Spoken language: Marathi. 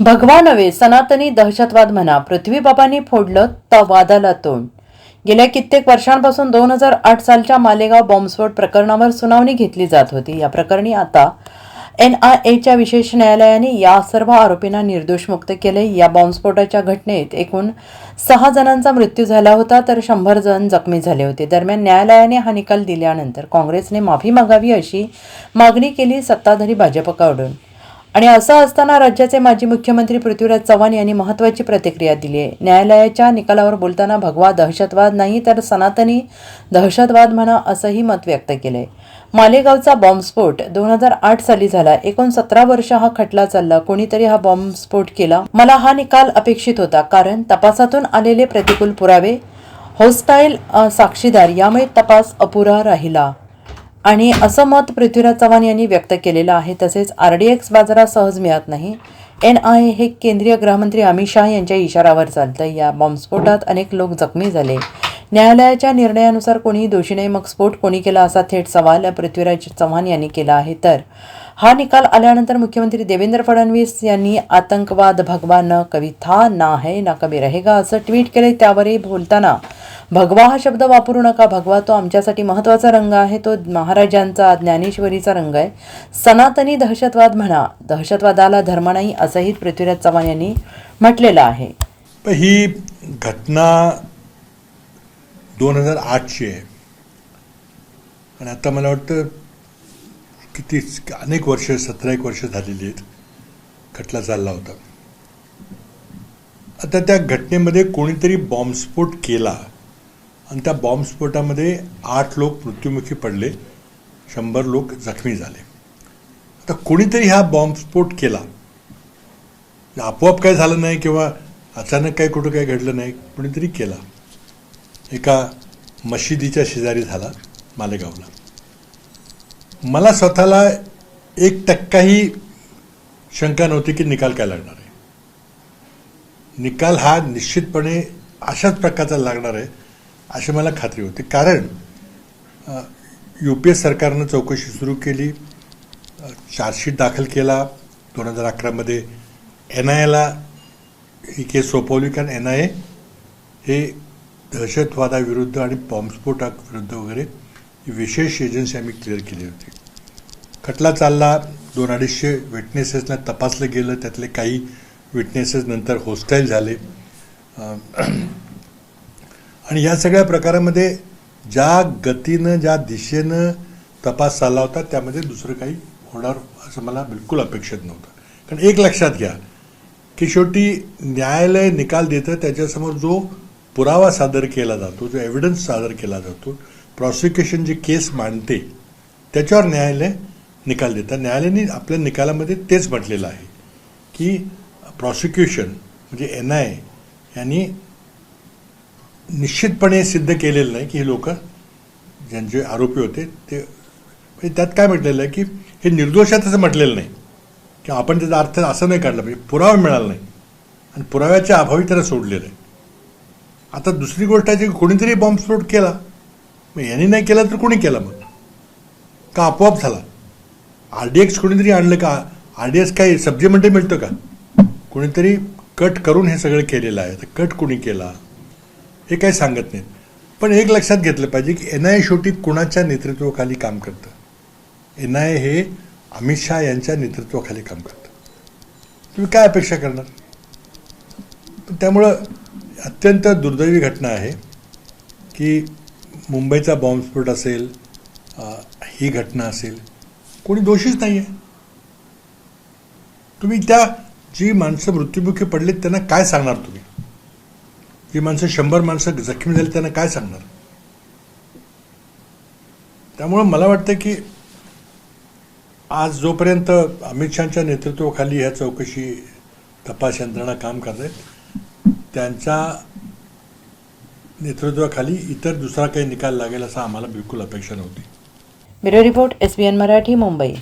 भगवा नव्हे सनातनी दहशतवाद म्हणा पृथ्वीबाबांनी फोडलं तर वादाला तोंड. गेल्या कित्येक वर्षांपासून दोन हजार आठ सालच्या मालेगाव बॉम्बस्फोट प्रकरणावर सुनावणी घेतली जात होती. या प्रकरणी आता एन आय एच्या विशेष न्यायालयाने या सर्व आरोपींना निर्दोष मुक्त केले. या बॉम्बस्फोटाच्या घटनेत एकूण सहा जणांचा मृत्यू झाला होता तर शंभर जण जखमी झाले होते. दरम्यान न्यायालयाने हा निकाल दिल्यानंतर काँग्रेसने माफी मागावी अशी मागणी केली सत्ताधारी भाजपकडून आणि असं असताना राज्याचे माजी मुख्यमंत्री पृथ्वीराज चव्हाण यांनी महत्त्वाची प्रतिक्रिया दिली आहे. न्यायालयाच्या निकालावर बोलताना भगवा दहशतवाद नाही तर सनातनी दहशतवाद म्हणा असंही मत व्यक्त केलंय. मालेगावचा बॉम्बस्फोट दोन हजार आठ साली झाला. एकूण सतरा वर्ष हा खटला चालला. कोणीतरी हा बॉम्बस्फोट केला. मला हा निकाल अपेक्षित होता कारण तपासातून आलेले प्रतिकूल पुरावे होस्टाईल साक्षीदार यामुळे तपास अपुरा राहिला. आणि असं मत पृथ्वीराज चव्हाण यांनी व्यक्त केलेलं आहे. तसेच आर डी एक्स बाजारात सहज मिळत नाही. एन आय हे केंद्रीय गृहमंत्री अमित शहा यांच्या इशारावर चालतं या बॉम्बस्फोटात अनेक लोक जखमी झाले. न्यायालयाच्या निर्णयानुसार कोणीही दोषी नाही मग स्फोट कोणी केला असा थेट सवाल पृथ्वीराज चव्हाण यांनी केला आहे. तर हा निकाल आल्यानंतर मुख्यमंत्री देवेंद्र फडणवीस यांनी आतंकवाद भगवा न कविथा था ना है ना कभी रहेगा असं ट्विट केले त्यावरही बोलताना भगवा हा शब्द वापरू नका. भगवा तो आमच्यासाठी महत्त्वाचा रंग आहे. तो महाराजांचा ज्ञानेश्वरीचा रंग आहे. सनातनी दहशतवाद म्हणा दहशतवादाला धर्म नाही असंही पृथ्वीराज चव्हाण यांनी म्हटलेलं आहे. ही घटना दोन हजार आठची आहे. आणि आता मला वाटतं किती अनेक वर्ष सतरा एक वर्ष झालेली आहेत. खटला चालला होता. आता त्या घटनेमध्ये कोणीतरी बॉम्बस्फोट केला. आणि त्या बॉम्बस्फोटामध्ये आठ लोक मृत्युमुखी पडले. शंभर लोक जखमी झाले. आता कोणीतरी हा बॉम्बस्फोट केला. आपोआप काय झालं नाही किंवा अचानक काय कुठं काय घडलं नाही कोणीतरी केला. एका मशिदीच्या शेजारी झाला मालेगावला. मला स्वतःला एक टक्काही शंका नव्हती की निकाल काय लागणार आहे. निकाल हा निश्चितपणे अशाच प्रकारचा लागणार आहे अशी मला खात्री होती. कारण यू पी एस सरकारनं चौकशी सुरू केली चार्जशीट दाखल केला. दोन हजार अकरामध्ये एन आय एला ही केस सोपवली कारण एन आय ए हे दहशतवादाविरुद्ध आणि बॉम्बस्फोटाविरुद्ध वगैरे ही विशेष एजन्सी आम्ही क्लिअर केली होती. खटला चालला दोन अडीचशे विटनेसेसना तपासलं गेलं त्यातले काही विटनेसेस नंतर होस्टाईल झाले. आणि या सगळ्या प्रकारामध्ये ज्या गतीनं ज्या दिशेनं तपास चालला होता त्यामध्ये दुसरं काही होणार असं मला बिलकुल अपेक्षित नव्हतं. कारण एक लक्षात घ्या की शेवटी न्यायालय निकाल देतं त्याच्यासमोर जो पुरावा सादर केला जातो जो एव्हिडन्स सादर केला जातो प्रॉसिक्युशन जी केस मांडते त्याच्यावर न्यायालय निकाल देतं. न्यायालयाने आपल्या निकालामध्ये तेच म्हटलेलं आहे की प्रॉसिक्युशन म्हणजे एन आय यांनी निश्चितपणे सिद्ध केलेलं नाही की हे लोक ज्यांचे आरोपी होते ते म्हणजे त्यात काय म्हटलेलं आहे की हे निर्दोष आहेत असं म्हटलेलं नाही. की आपण त्याचा अर्थ असं नाही काढला पाहिजे पुरावा मिळाला नाही. आणि पुराव्याच्या अभावी त्याला सोडलेलं आहे. आता दुसरी गोष्ट आहे की कोणीतरी बॉम्बस्फोट केला. मग यांनी नाही केला तर कोणी केला मग? का आपोआप झाला? आर डी एक्स कोणीतरी आणलं का? आर डी एक्स काही सब्जेमध्ये मिळतं का? कोणीतरी कट करून हे सगळं केलेलं आहे. तर कट कोणी केला? हे काही सांगत नाहीत. पण एक लक्षात घेतलं पाहिजे की एन आय ए शेवटी कुणाच्या नेतृत्वाखाली काम करतं? एन आय ए हे अमित शहा यांच्या नेतृत्वाखाली काम करतं. तुम्ही काय अपेक्षा करणार? पण त्यामुळं अत्यंत दुर्दैवी घटना आहे की मुंबईचा बॉम्बस्फोट असेल ही घटना असेल कोणी दोषीच नाही आहे तुम्ही त्या जी माणसं मृत्युमुखी पडलीत त्यांना काय सांगणार तुम्ही? ही माणसं शंभर माणसं जखमी झाली त्यांना काय सांगणार? त्यामुळं मला वाटतं की आज जोपर्यंत अमित शहाच्या नेतृत्वाखाली ह्या चौकशी तपास यंत्रणा काम करत आहेत त्यांच्या नेतृत्वाखाली इतर दुसरा काही निकाल लागेल असं आम्हाला बिलकुल अपेक्षा नव्हती. Bureau report S B N Marathi Mumbai.